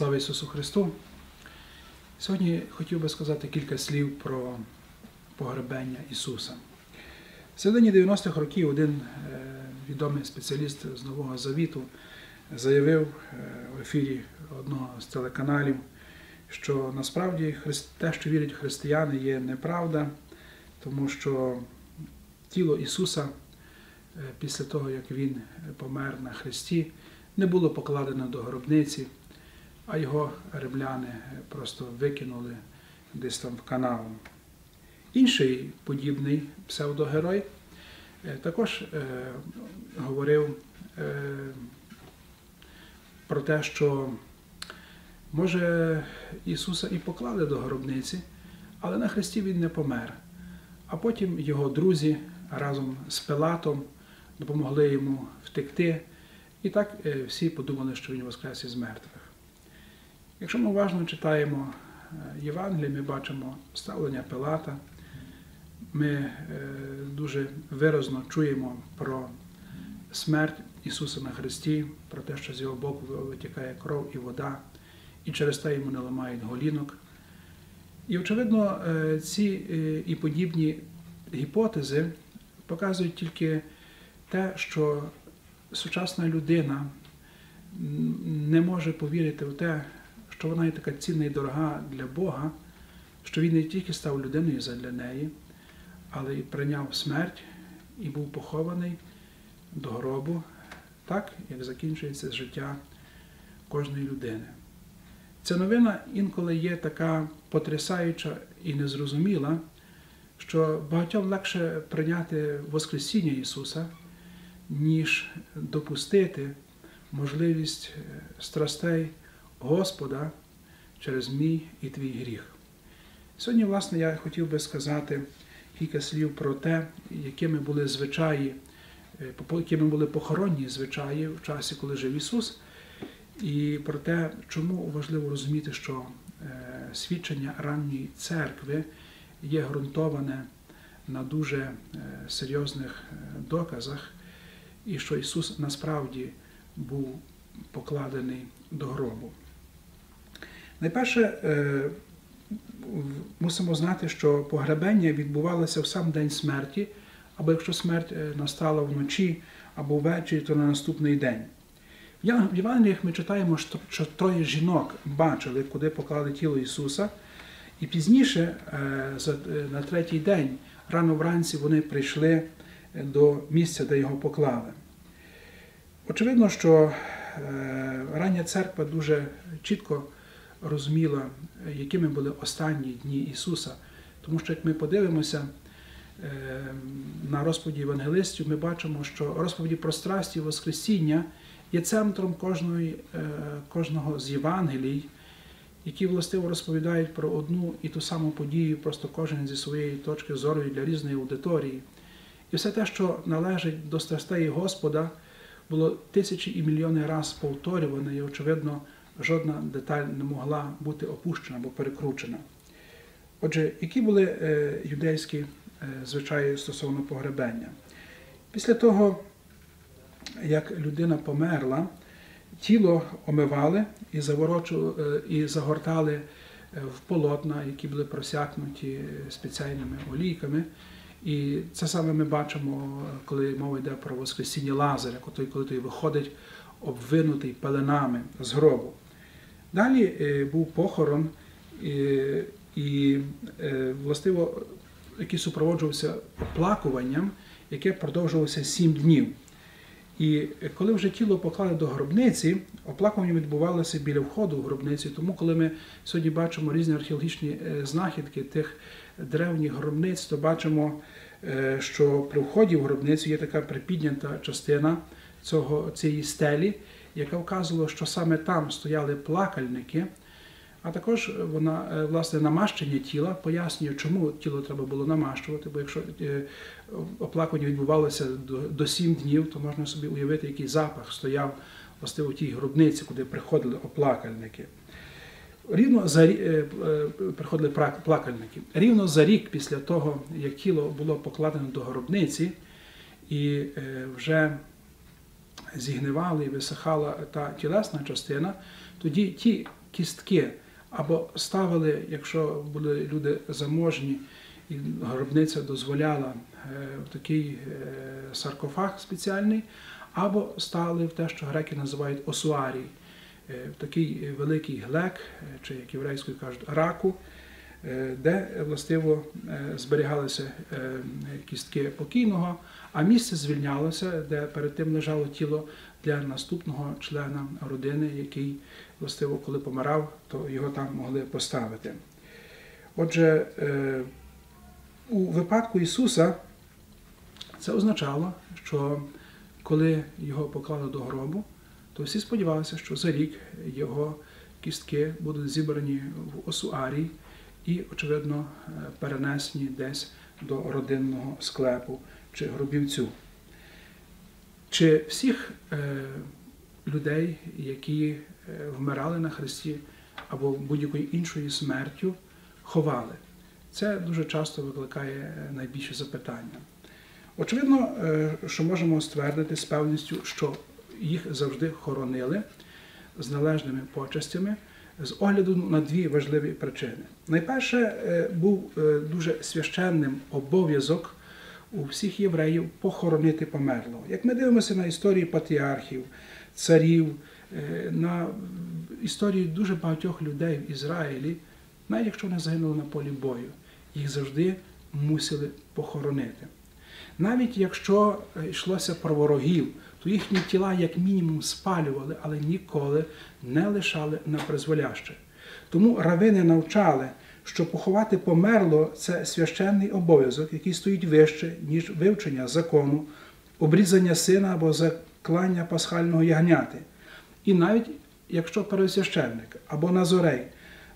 Слава Ісусу Христу! Сьогодні хотів би сказати кілька слів про погребення Ісуса. В середині 90-х років один е, відомий спеціаліст з Нового Завіту заявив е, в ефірі одного з телеканалів, що насправді те, що вірять християни, є неправда, тому що тіло Ісуса е, після того, як Він помер на хресті, не було покладено до гробниці, а його римляни просто викинули десь там в канаву. Інший подібний псевдогерой е, також е, говорив е, про те, що може Ісуса і поклали до гробниці, але на хресті Він не помер. А потім його друзі разом з Пилатом допомогли йому втекти. І так всі подумали, що він воскрес із мертвих. Якщо ми уважно читаємо е, Євангеліє, ми бачимо ставлення Пилата, ми е, дуже виразно чуємо про смерть Ісуса на Христі, про те, що з його боку витікає кров і вода, і через те йому не ламають голінок. І, очевидно, е, ці і подібні гіпотези показують тільки те, що сучасна людина не може повірити в те, що вона є така цінна і дорога для Бога, що Він не тільки став людиною задля неї, але й прийняв смерть і був похований до гробу, так як закінчується життя кожної людини. Ця новина інколи є така потрясаюча і незрозуміла, що багатьом легше прийняти Воскресіння Ісуса, ніж допустити можливість е, страстей Господа через мій і твій гріх. Сьогодні, власне, я хотів би сказати кілька слів про те, якими були звичаї, е, якими були похоронні звичаї в часі, коли жив Ісус, і про те, чому важливо розуміти, що е, свідчення ранньої церкви є ґрунтоване на дуже е, серйозних доказах, і що Ісус насправді був покладений до гробу. Найперше, е, мусимо знати, що погребення відбувалося в сам день смерті, або якщо смерть е, настала вночі або ввечері, то на наступний день. В Євангеліях ми читаємо, що троє жінок бачили, куди поклали тіло Ісуса, і пізніше, е, на третій день, рано вранці, вони прийшли до місця, де його поклали. Очевидно, що рання церква дуже чітко розуміла, е, якими були останні дні Ісуса. Тому що, як ми подивимося е, на розповіді євангелистів, ми бачимо, що розповіді про страсті і Воскресіння є центром кожної, е, кожного з Євангелій, які властиво розповідають про одну і ту саму подію, просто кожен зі своєї точки зору для різної аудиторії. І все те, що належить до страстей Господа, було тисячі і мільйони раз повторюване, і, очевидно, жодна деталь не могла бути опущена або перекручена. Отже, які були е, юдейські е, звичаї стосовно погребення? Після того, як людина померла, тіло омивали і, е, і загортали в полотна, які були просякнуті спеціальними олійками. І це саме ми бачимо, коли мова йде про Воскресіння Лазаря, коли той виходить обвинутий пеленами з гробу. Далі е, був похорон, е, і, е, властиво, який супроводжувався оплакуванням, яке продовжувалося сім днів. І коли вже тіло поклали до гробниці, оплакування відбувалося біля входу в гробницю. Тому, коли ми сьогодні бачимо різні археологічні знахідки тих древніх гробниць, то бачимо, що при вході в гробницю є така припіднята частина цього, цієї стелі, яка вказувала, що саме там стояли плакальники. А також вона е, власне намащення тіла пояснює, чому тіло треба було намащувати. Бо якщо е, оплакування відбувалося до, сім днів, то можна собі уявити, який запах стояв власне у тій гробниці, куди приходили оплакальники. Рівно за е, приходили плакальники. Рівно за рік після того, як тіло було покладено до гробниці, і вже зігнивала і висихала та тілесна частина, тоді ті кістки або ставили, якщо були люди заможні, і гробниця дозволяла е, в такий е, саркофаг спеціальний, або стали в те, що греки називають осуарій, е, в такий великий глек, чи як єврейською кажуть, раку, де властиво зберігалися кістки покійного, а місце звільнялося, де перед тим лежало тіло для наступного члена родини, який властиво, коли помирав, то його там могли поставити. Отже, у випадку Ісуса це означало, що коли його поклали до гробу, то всі сподівалися, що за рік його кістки будуть зібрані в осуарій і, очевидно, перенесені десь до родинного склепу чи гробівцю. Чи всіх е, людей, які е, вмирали на Христі або будь-якою іншою смертю, ховали? Це дуже часто викликає е, найбільше запитання. Очевидно, е, що можемо ствердити з певністю, що їх завжди хоронили з належними почастями з огляду на дві важливі причини. Найперше, був дуже священним обов'язок у всіх євреїв похоронити померлого. Як ми дивимося на історії патріархів, царів, на історії дуже багатьох людей в Ізраїлі, навіть якщо вони загинули на полі бою їх завжди мусили похоронити. Навіть якщо е, йшлося про ворогів, то їхні тіла, як мінімум, спалювали, але ніколи не лишали на призволяще. Тому равини навчали, що поховати померло це священний обов'язок, який стоїть вище, ніж вивчення закону, обрізання сина або заклання пасхального ягняти. І навіть якщо пересвященник або назорей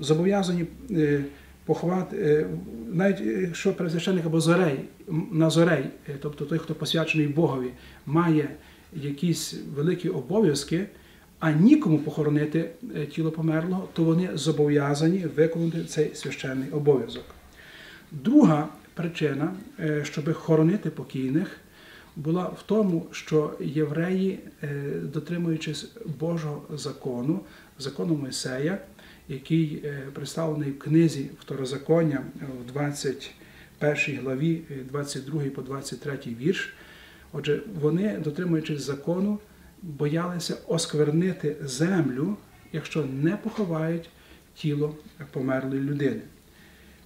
зобов'язані е, поховати, е, навіть якщо пересвященник або зорей, назорей, е, тобто той, хто посвячений Богові, має якісь великі обов'язки, а нікому похоронити тіло померлого, то вони зобов'язані виконати цей священний обов'язок. Друга причина, щоб хоронити покійних, була в тому, що євреї, дотримуючись Божого закону, закону Мойсея, який е, представлений в книзі Второзаконня в 21 главі, 22 по 23 вірш. Отже, вони, дотримуючись закону, боялися осквернити землю, якщо не поховають тіло померлої людини.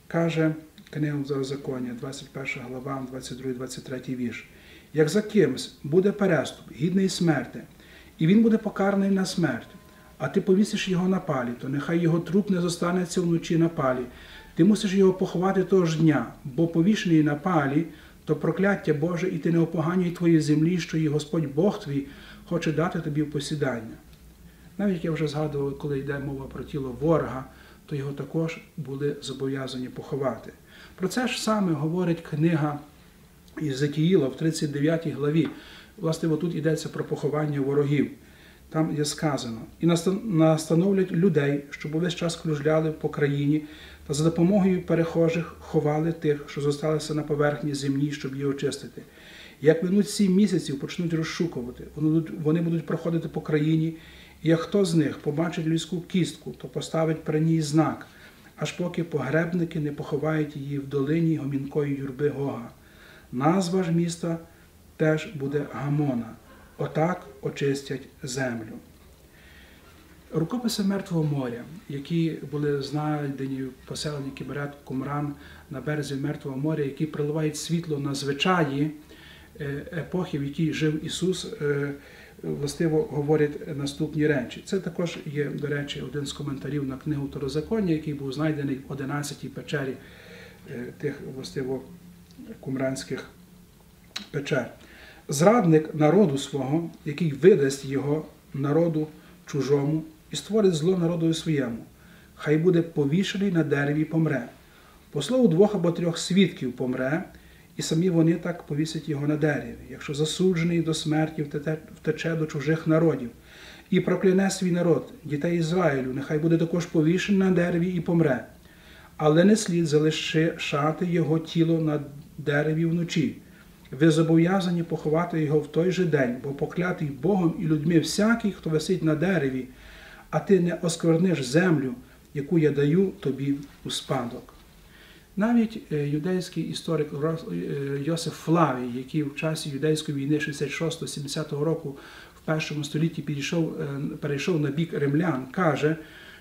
Каже книга Второзаконня, 21 глава, 22-23 вірш. Як за кимсь буде переступ, гідний смерти, і він буде покараний на смерть а ти повісиш його на палі, то нехай його труп не зостанеться вночі на палі. Ти мусиш його поховати того ж дня, бо повішений на палі, то прокляття Боже, і ти не опоганюй твої землі, що і Господь Бог твій хоче дати тобі в посідання. Навіть як я вже згадував, коли йде мова про тіло ворога, то його також були зобов'язані поховати. Про це ж саме говорить книга Єзекіїла в 39 главі. Власне, тут йдеться про поховання ворогів там є сказано, і настановлять людей, щоб увесь час кружляли по країні та за допомогою перехожих ховали тих, що зосталися на поверхні землі, щоб її очистити. Як минуть сім місяців, почнуть розшукувати, вони будуть проходити по країні, і як хто з них побачить людську кістку, то поставить при ній знак, аж поки погребники не поховають її в долині гомінкої юрби Гога. Назва ж міста теж буде Гамона. Отак очистять землю. Рукописи Мертвого моря, які були знайдені в поселенні Кіберет Кумран на березі Мертвого моря, які приливають світло на звичаї епохи, в якій жив Ісус, е, властиво говорять наступні речі. Це також є, до речі, один з коментарів на книгу Торозаконня, який був знайдений в 11-й печері е, тих властиво кумранських печер зрадник народу свого, який видасть його народу чужому і створить зло народу своєму, хай буде повішений на дереві помре. По слову двох або трьох свідків помре, і самі вони так повісять його на дереві, якщо засуджений до смерті втече до чужих народів, і прокляне свій народ, дітей Ізраїлю, нехай буде також повішений на дереві і помре, але не слід залишати його тіло на дереві вночі. Ви зобов'язані поховати його в той же день, бо поклятий Богом і людьми всякий, хто висить на дереві, а ти не оскверниш землю, яку я даю тобі у спадок. Навіть е, юдейський історик е, Йосиф Флавій, який в часі юдейської війни 66-70 року в першому столітті підійшов, е, перейшов на бік римлян, каже,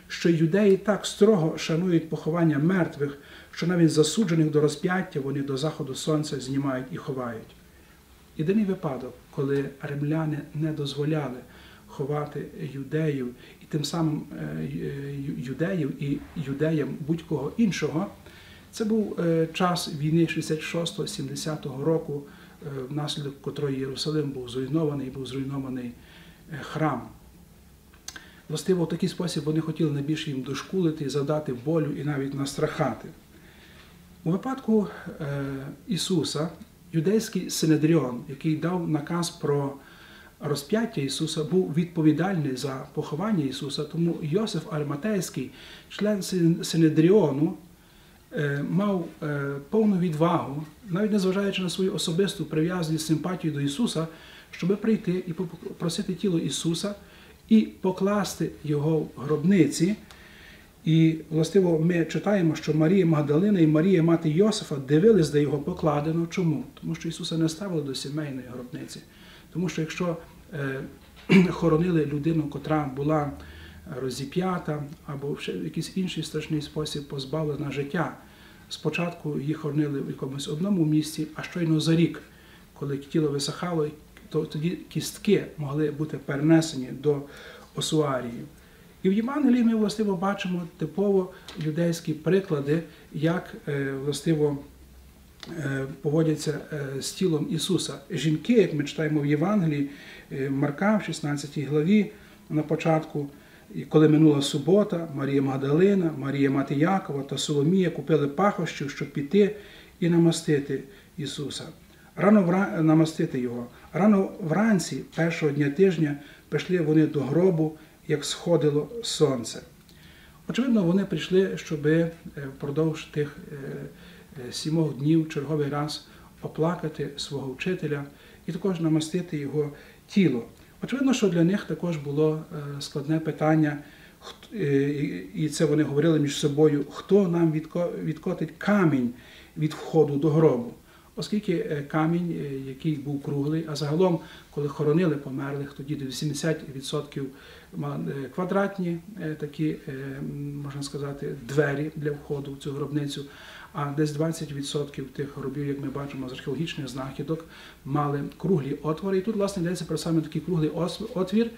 що юдеї так строго шанують поховання мертвих, що навіть засуджених до розп'яття вони до заходу сонця знімають і ховають. Єдиний випадок, коли римляни не дозволяли ховати юдеїв і тим самим юдеїв і юдеям будь-кого іншого, це був е, час війни 66-70 року, е, внаслідок котрої Єрусалим був зруйнований, був зруйнований е, храм. Властиво, в такий спосіб вони хотіли найбільше їм дошкулити, завдати болю і навіть настрахати. У випадку Ісуса, юдейський Синедріон, який дав наказ про розп'яття Ісуса, був відповідальний за поховання Ісуса, тому Йосиф Арматейський, член Синедріону, мав е, повну відвагу, навіть незважаючи на свою особисту прив'язаність симпатію до Ісуса, щоб прийти і попросити тіло Ісуса і покласти його в гробниці. І, властиво, ми читаємо, що Марія Магдалина і Марія мати Йосифа дивились, де його покладено. Чому? Тому що Ісуса не ставили до сімейної гробниці. Тому що якщо е, хоронили людину, котра була розіп'ята або в якийсь інший страшний спосіб позбавлена життя, спочатку її хоронили в якомусь одному місці, а щойно за рік, коли тіло висихало, то тоді кістки могли бути перенесені до осуарії. І в Євангелії ми властиво бачимо типово юдейські приклади, як е, властиво е, поводяться е, з тілом Ісуса. Жінки, як ми читаємо в Євангелії, Марка в 16 главі на початку, коли минула субота, Марія Магдалина, Марія Мати Якова та Соломія купили пахощів, щоб піти і намастити Ісуса. Рано вра... намастити його. Рано вранці першого дня тижня прийшли вони до гробу, як сходило сонце. Очевидно, вони прийшли, щоб е, впродовж тих е, е, сімох днів черговий раз оплакати свого вчителя і також намастити його тіло. Очевидно, що для них також було е, складне питання, е, і- це вони говорили між собою, хто нам відко- відкотить камінь від входу до гробу. Оскільки е, камінь, який був круглий, а загалом, коли хоронили померлих, тоді 80% е, квадратні такі, можна сказати, двері для входу в цю гробницю, а десь 20% тих гробів, як ми бачимо з археологічних знахідок, мали круглі отвори. І тут, власне, йдеться про саме такий круглий отвір.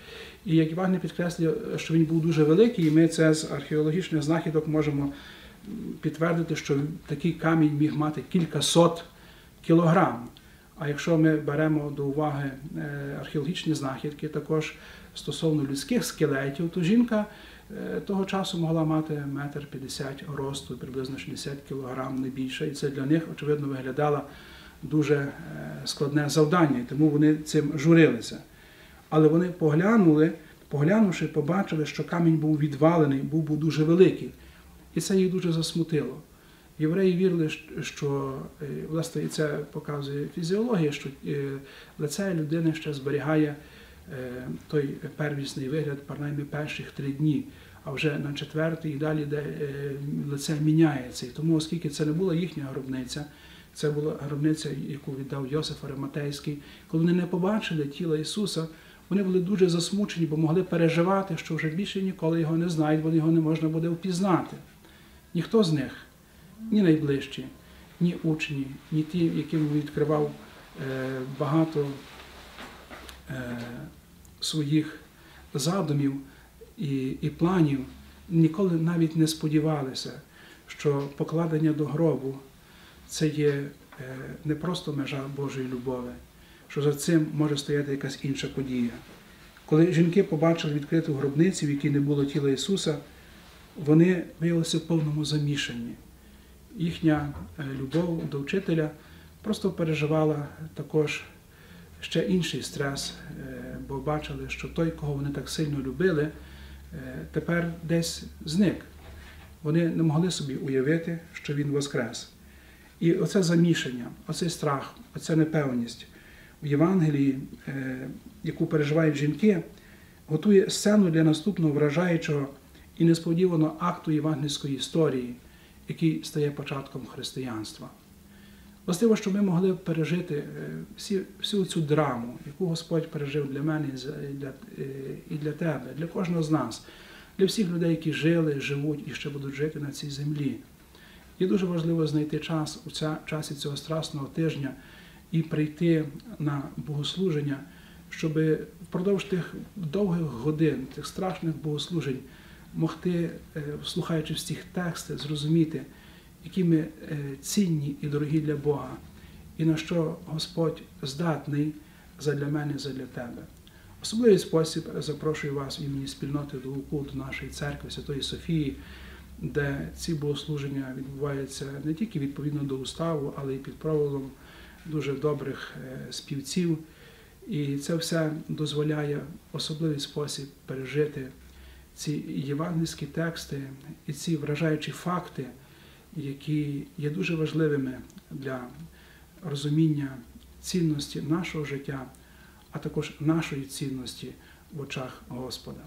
І як Іван підкреслює, що він був дуже великий, і ми це з археологічних знахідок можемо підтвердити, що такий камінь міг мати кілька сот кілограм. А якщо ми беремо до уваги е, археологічні знахідки, також стосовно людських скелетів, то жінка того часу могла мати метр п'ятдесят росту, приблизно 60 кілограм, не більше. І це для них, очевидно, виглядало дуже е, складне завдання, і тому вони цим журилися. Але вони поглянули, поглянувши, побачили, що камінь був відвалений, був, був дуже великий. І це їх дуже засмутило. Євреї вірили, що е, власне і це показує фізіологія, що е, лице людини ще зберігає е, той первісний вигляд, принаймні перших три дні, а вже на четвертий і далі де е, лице міняється. І тому, оскільки це не була їхня гробниця, це була гробниця, яку віддав Йосиф Ариматейський, коли вони не побачили тіла Ісуса, вони були дуже засмучені, бо могли переживати, що вже більше ніколи його не знають, бо його не можна буде впізнати. Ніхто з них ні найближчі, ні учні, ні ті, яким відкривав е, багато е, своїх задумів і, і планів, ніколи навіть не сподівалися, що покладення до гробу це є е, не просто межа Божої любові, що за цим може стояти якась інша подія. Коли жінки побачили відкриту гробницю, в якій не було тіла Ісуса, вони виявилися в повному замішанні їхня е, любов до вчителя просто переживала також ще інший стрес, е, бо бачили, що той, кого вони так сильно любили, е, тепер десь зник. Вони не могли собі уявити, що він воскрес. І оце замішання, оцей страх, оця непевність в Євангелії, е, яку переживають жінки, готує сцену для наступного вражаючого і несподіваного акту євангельської історії, який стає початком християнства. Властиво, щоб ми могли пережити е, всі, всю цю драму, яку Господь пережив для мене і для, е, і для тебе, для кожного з нас, для всіх людей, які жили, живуть і ще будуть жити на цій землі. Є дуже важливо знайти час у ця, часі цього страсного тижня і прийти на богослуження, щоб впродовж тих довгих годин, тих страшних богослужень, могти, е, слухаючи всіх тексти, зрозуміти, які ми е, цінні і дорогі для Бога, і на що Господь здатний задля мене, задля тебе. Особливий спосіб запрошую вас в імені спільноти до до нашої церкви Святої Софії, де ці богослуження відбуваються не тільки відповідно до уставу, але й під проводом дуже добрих е, співців. І це все дозволяє особливий спосіб пережити ці євангельські тексти і ці вражаючі факти, які є дуже важливими для розуміння цінності нашого життя, а також нашої цінності в очах Господа.